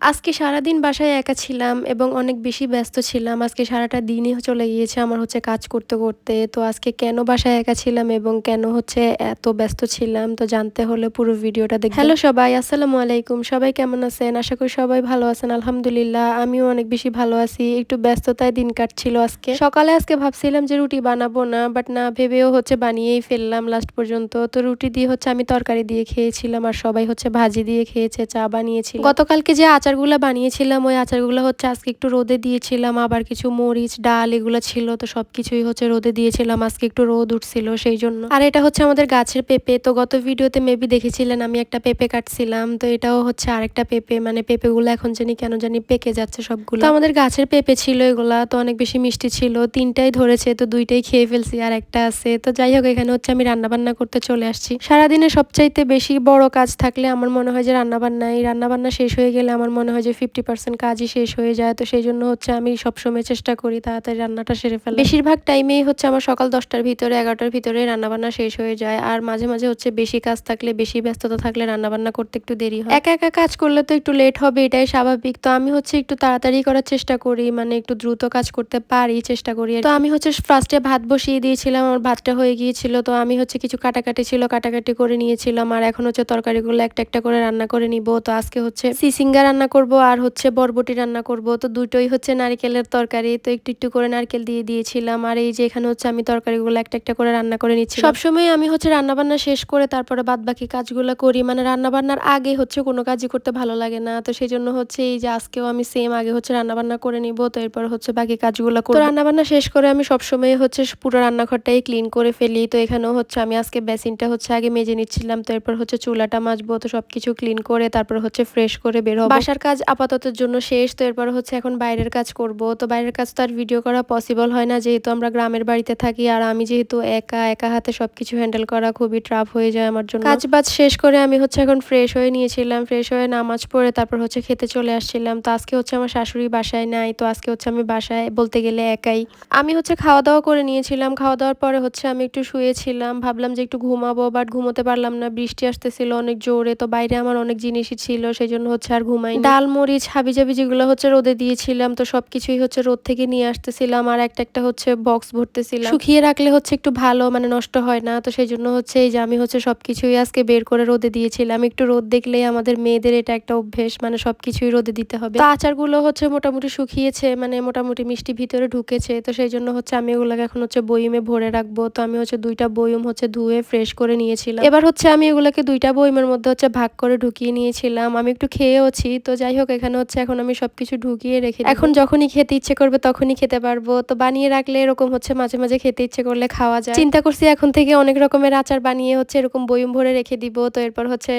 আজকে সারাদিন বাসায় একা ছিলাম এবং অনেক বেশি ব্যস্ত ছিলাম। আজকে সারাটা দিনই চলে গিয়েছে আমার হচ্ছে কাজ করতে করতে। তো আজকে কেন বাসায় একা ছিলাম এবং কেন হচ্ছে এত ব্যস্ত ছিলাম? তো জানতে হলে পুরো ভিডিওটা দেখ হ্যালো সবাই, আসসালামু আলাইকুম। সবাই কেমন আছেন? আশা করি সবাই ভালো আছেন। আলহামদুলিল্লাহ, আমিও অনেক বেশি ভালো আছি। একটু ব্যস্ততায় দিন কাটছিল আজকে। সকালে আজকে ভাবছিলাম যে রুটি বানাবো না বাট না ভেবেও হচ্ছে বানিয়েই ফেললাম লাস্ট পর্যন্ত। তো রুটি দিয়ে হচ্ছে আমি তরকারি দিয়ে খেয়েছিলাম আর সবাই হচ্ছে ভাজি দিয়ে খেয়েছে, চা বানিয়েছি গতকালকে যে আচারগুলো বানিয়েছিলাম, ওই আচারগুলো হচ্ছে আজকে একটু রোদে দিয়েছিলাম, আবার কিছু মরিচ, ডাল এগুলো ছিল, তো সব কিছুই হচ্ছে রোদে দিয়েছিলাম, আজকে একটু রোদ উঠছিল সেই জন্য আর এটা হচ্ছে আমাদের গাছের পেঁপে, তো গত ভিডিওতে মেবি দেখেছিলেন আমি একটা পেঁপে কাটছিলাম, তো এটাও হচ্ছে আরেকটা পেঁপে মানে পেঁপেগুলো এখন জানি কেন জানি পেকে যাচ্ছে সবগুলো। তো আমাদের গাছের পেঁপে ছিল এগুলা, তো অনেক বেশি মিষ্টি ছিল, তিনটাই ধরেছে, তো দুইটাই খেয়ে ফেলছি, আর একটা আছে, তো যাই হোক, এখানে হচ্ছে আমি রান্না বান্না করতে চলে আসছি। সারাদিনে সবচাইতে বেশি বড় কাজ থাকলে আমার মনে হয় যে রান্না বান্না এই রান্না বান্না শেষ হয়ে গেলে আমার মনে হয় যে ফিফটি পার্সেন্ট কাজই শেষ হয়ে যায়, তো সেই জন্য হচ্ছে আমি সবসময় চেষ্টা করি তাড়াতাড়ি রান্নাটা সেরে ফেলা বেশিরভাগ টাইমেই হচ্ছে আমার সকাল দশটার ভিতরে, এগারোটার ভিতরে রান্নাবান্না শেষ হয়ে যায়, আর মাঝে মাঝে হচ্ছে বেশি কাজ থাকলে, বেশি ব্যস্ততা থাকলে রান্নাবান্না করতে একটু দেরি হয়। একা একা কাজ করলে তো একটু লেট হবে, এটাই স্বাভাবিক, তো আমি হচ্ছে একটু তাড়াতাড়ি করার চেষ্টা করি মানে একটু দ্রুত কাজ করতে পারি, চেষ্টা করি তো আমি হচ্ছে ফার্স্টে ভাত বসিয়ে দিয়েছিলাম, আমার ভাতটা হয়ে গিয়েছিল, তো আমি হচ্ছে কিছু কাটাকাটি ছিল, কাটাকাটি করে নিয়েছিলাম, আর এখন হচ্ছে তরকারিগুলো একটা একটা করে রান্না করে নিব, তো আজকে হচ্ছে সিসিঙ্গা রান্না করব আর হচ্ছে বরবটি রান্না করব। তো দুটোই হচ্ছে নারকেলের তরকারি। তো একটু একটু করে নারকেল দিয়ে দিয়েছিলাম। আর এই যে এখানে হচ্ছে আমি তরকারিগুলো একটা একটা করে রান্না করে নিচ্ছি সবসময় আমি হচ্ছে রান্না বান্না শেষ করে তারপরে বাদ বাকি কাজগুলো করি। মানে রান্না বান্নার আগে হচ্ছে কোনো কাজই করতে ভালো লাগে না। তো সেই জন্য হচ্ছে এই যে আজকেও আমি সেম আগে হচ্ছে রান্না বান্না করে নিব। তো এরপর হচ্ছে বাকি কাজগুলো করব। রান্না বান্না শেষ করে আমি সবসময় হচ্ছে পুরো রান্নাঘরটাই ক্লিন করে ফেলি। তো এখানেও হচ্ছে আমি আজকে বেসিনটা হচ্ছে আগে মেজে নিচ্ছিলাম। তো এরপর হচ্ছে চুলাটা মাজবো। তো সবকিছু ক্লিন করে তারপর হচ্ছে ফ্রেশ করে বের হব। বাসার কাজ আপাততের জন্য শেষ। তো এরপর হচ্ছে এখন বাইরের কাজ করব। তো বাইরের কাজ তো আর ভিডিও করা পসিবল হয় না। যেহেতু আমরা গ্রামের বাড়িতে থাকি আর আমি যেহেতু একা একা হাতে সবকিছু হ্যান্ডেল করা খুবই ট্রাফ হয়ে যায় আমার জন্য। কাজ বাজ শেষ করে আমি হচ্ছে এখন ফ্রেশ হয়ে নিয়েছিলাম। ফ্রেশ হয়ে নামাজ পড়ে তারপর হচ্ছে খেতে চলে আসছিলাম। তো আজকে হচ্ছে আমার শাশুড়ি বাসায় নাই। তো আজকে হচ্ছে আমি বাসায় বলতে গেলে একাই। আমি হচ্ছে খাওয়া দাওয়া করে নিয়েছিলাম। খাওয়া দাওয়ার পরে হচ্ছে আমি একটু শুয়েছিলাম। ভাবলাম যে একটু ঘুমাবো বাট ঘুমোতে পারলাম না। বৃষ্টি আসতেছিল অনেক জোরে। তো বাইরে আমার অনেক জিনিসই ছিল। সেই জন্য হচ্ছে আর ঘুমাই ডাল, মরিচ হাবি জাবি যেগুলো হচ্ছে রোদে দিয়েছিলাম, তো সবকিছুই হচ্ছে রোদ থেকে নিয়ে আসতেছিলাম আর একটা একটা হচ্ছে বক্স ভরতেছিলাম। শুকিয়ে রাখলে হচ্ছে একটু ভালো মানে নষ্ট হয় না, তো সেই জন্য হচ্ছে এই যে আমি হচ্ছে সবকিছুই আজকে বের করে রোদে দিয়েছিলাম। একটু রোদ দেখলেই আমাদের মেয়েদের এটা একটা অভ্যেস মানে সবকিছুই রোদে দিতে হবে। তো আচারগুলো হচ্ছে মোটামুটি শুকিয়েছে মানে মোটামুটি মিষ্টি ভিতরে ঢুকেছে, তো সেই জন্য হচ্ছে আমি এগুলোকে এখন হচ্ছে বইমে ভরে রাখব। তো আমি হচ্ছে দুইটা বইম হচ্ছে ধুয়ে ফ্রেশ করে নিয়েছিলাম। এবার হচ্ছে আমি এগুলোকে দুইটা বইমের মধ্যে হচ্ছে ভাগ করে ঢুকিয়ে নিয়েছিলাম। আমি একটু খেয়েওছি, তো যাই হোক এখানে হচ্ছে এখন আমি সবকিছু ঢুকিয়ে রেখে এখন যখনই খেতে ইচ্ছে করবে তখনই খেতে পারব। তো বানিয়ে রাখলে এরকম হচ্ছে মাঝে মাঝে খেতে ইচ্ছে করলে খাওয়া যায়। চিন্তা করছি এখন থেকে অনেক রকমের আচার বানিয়ে হচ্ছে এরকম বয়ম ভরে রেখে দিব। তো এরপর হচ্ছে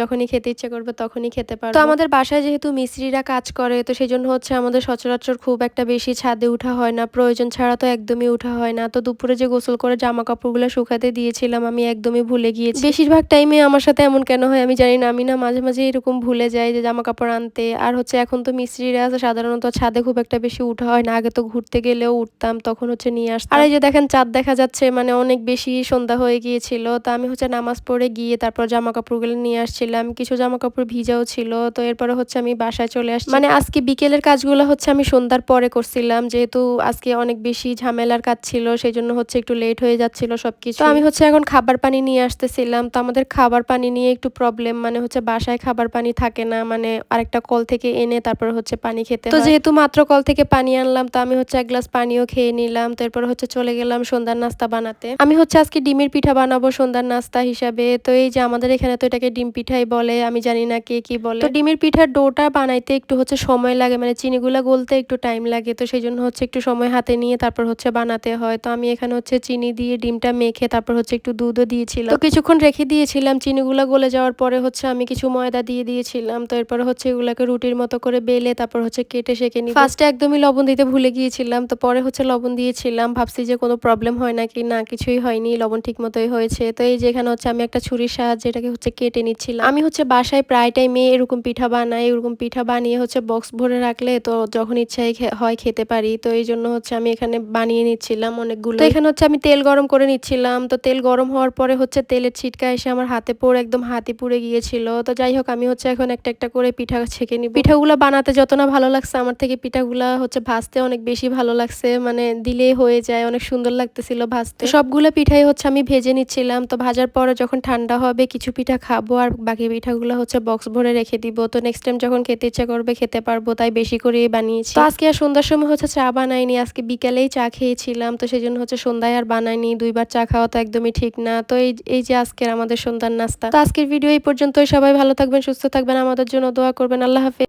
যখনই খেতে ইচ্ছে করবে তখনই খেতে পারব। তো আমাদের বাসায় যেহেতু মিস্ত্রিরা কাজ করে তো সেই জন্য হচ্ছে আমাদের সচরাচর খুব একটা বেশি ছাদে উঠা হয় না। প্রয়োজন ছাড়া তো একদমই উঠা হয় না। তো দুপুরে যে গোসল করে জামা কাপড়গুলো শুকাতে দিয়েছিলাম আমি একদমই ভুলে গিয়েছি। বেশিরভাগ টাইমে আমার সাথে এমন কেন হয় আমি জানি না। আমি না মাঝে মাঝে এরকম ভুলে যাই যে জামা কাপড় আনতে। আর হচ্ছে এখন তো মিস্ত্রিরা আছে, সাধারণত ছাদে খুব একটা বেশি উঠা হয় না। আগে তো ঘুরতে গেলেও উঠতাম, তখন হচ্ছে নিয়ে আসতাম। আর এই যে দেখেন, চাঁদ দেখা যাচ্ছে মানে অনেক বেশি সন্ধ্যা হয়ে গিয়েছিল। তো আমি হচ্ছে নামাজ পড়ে গিয়ে তারপর জামা কাপড়গুলো নিয়ে আসছিলাম। কিছু জামা কাপড় ভিজাও ছিল। তো এরপরে হচ্ছে আমি বাসায় চলে আসছি। মানে আজকে বিকেলের কাজগুলো হচ্ছে আমি সন্ধ্যার পরে করছিলাম। যেহেতু আজকে অনেক বেশি ঝামেলার কাজ ছিল সেই জন্য হচ্ছে একটু লেট হয়ে যাচ্ছিল সবকিছু। আমি হচ্ছে এখন খাবার পানি নিয়ে আসতেছিলাম। তো আমাদের খাবার পানি নিয়ে একটু প্রবলেম মানে হচ্ছে বাসায় খাবার পানি থাকে না। মানে আরেকটা কল থেকে এনে তারপর হচ্ছে পানি খেতে তো যেহেতু মাত্র কল থেকে পানি আনলাম তো আমি হচ্ছে এক গ্লাস পানিও খেয়ে নিলাম তারপর হচ্ছে চলে গেলাম সন্ধ্যার নাস্তা বানাতে। আমি হচ্ছে আজকে ডিমের পিঠা বানাবো সন্ধ্যার নাস্তা হিসাবে। তো এই যে আমাদের এখানে তো এটাকে ডিম পিঠাই বলে আমি জানি না কে কি বলে। তো ডিমের পিঠার ডোটা বানাইতে একটু হচ্ছে সময় লাগে মানে চিনিগুলা গলতে একটু টাইম লাগে তো সেই জন্য হচ্ছে একটু সময় হাতে নিয়ে তারপর হচ্ছে বানাতে হয়। তো আমি এখানে হচ্ছে চিনি দিয়ে ডিমটা মেখে তারপর হচ্ছে একটু দুধও দিয়েছিলাম। তো কিছুক্ষণ রেখে দিয়েছিলাম চিনিগুলা গলে যাওয়ার পরে হচ্ছে আমি কিছু ময়দা দিয়ে দিয়েছিলাম তো এরপরে হচ্ছে এগুলাকে রুটির মতো করে বেলে তারপর হচ্ছে কেটে সেকে নিই ফার্স্টে একদমই লবণ দিতে ভুলে গিয়েছিলাম তো পরে হচ্ছে লবণ দিয়েছিলাম ভাবছি যে কোনো প্রবলেম হয় নাকি? না কিছুই হয়নি লবণ ঠিক মতোই হয়েছে। তো এই যেখানে হচ্ছে আমি একটা ছুরির সাহায্যে এটাকে হচ্ছে কেটে নিচ্ছিলাম। আমি হচ্ছে বাসায় প্রায় টাইমে এরকম পিঠা বানাই এরকম পিঠা বানিয়ে হচ্ছে বক্স ভরে রাখলে তো যখন ইচ্ছাই হয় খেতে পারি। তো এই জন্য হচ্ছে আমি এখানে বানিয়ে নিচ্ছিলাম অনেকগুলো। এখানে হচ্ছে আমি তেল গরম করে নিচ্ছিলাম তো তেল গরম হওয়ার পরে হচ্ছে তেলের ছিটকা এসে আমার হাতে পড়ে একদম হাতি পুড়ে গিয়েছিল। তো যাই হোক আমি হচ্ছে এখন একটা একটা করে পিঠা পিঠা ছেঁকে নিব। পিঠাগুলো বানাতে যত না ভালো লাগছে আমার থেকে পিঠাগুলা হচ্ছে ভাজতে অনেক বেশি ভালো লাগছে মানে দিলেই হয়ে যায় অনেক সুন্দর লাগতেছিল ভাজতে। সবগুলো পিঠাই হচ্ছে আমি ভেজে নিচ্ছিলাম তো ভাজার পরে যখন ঠান্ডা হবে কিছু পিঠা খাব আর বাকি পিঠাগুলো হচ্ছে বক্স ভরে রেখে দিব তো নেক্সট টাইম যখন খেতে ইচ্ছা করবে খেতে পারব তাই বেশি করেই বানিয়েছি। তো আজকে আর সন্ধ্যার সময় হচ্ছে চা বানাইনি আজকে বিকালেই চা খেয়েছিলাম তো সেই জন্য হচ্ছে সন্ধ্যায় আর বানাইনি দুইবার চা খাওয়া তো একদমই ঠিক না তো এই এই যে আজকের আমাদের সন্ধ্যার নাস্তা। তো আজকের ভিডিও এই পর্যন্তই সবাই ভালো থাকবেন সুস্থ থাকবেন আমাদের জন্য দোয়া করবেন আল্লাহ হাফেজ।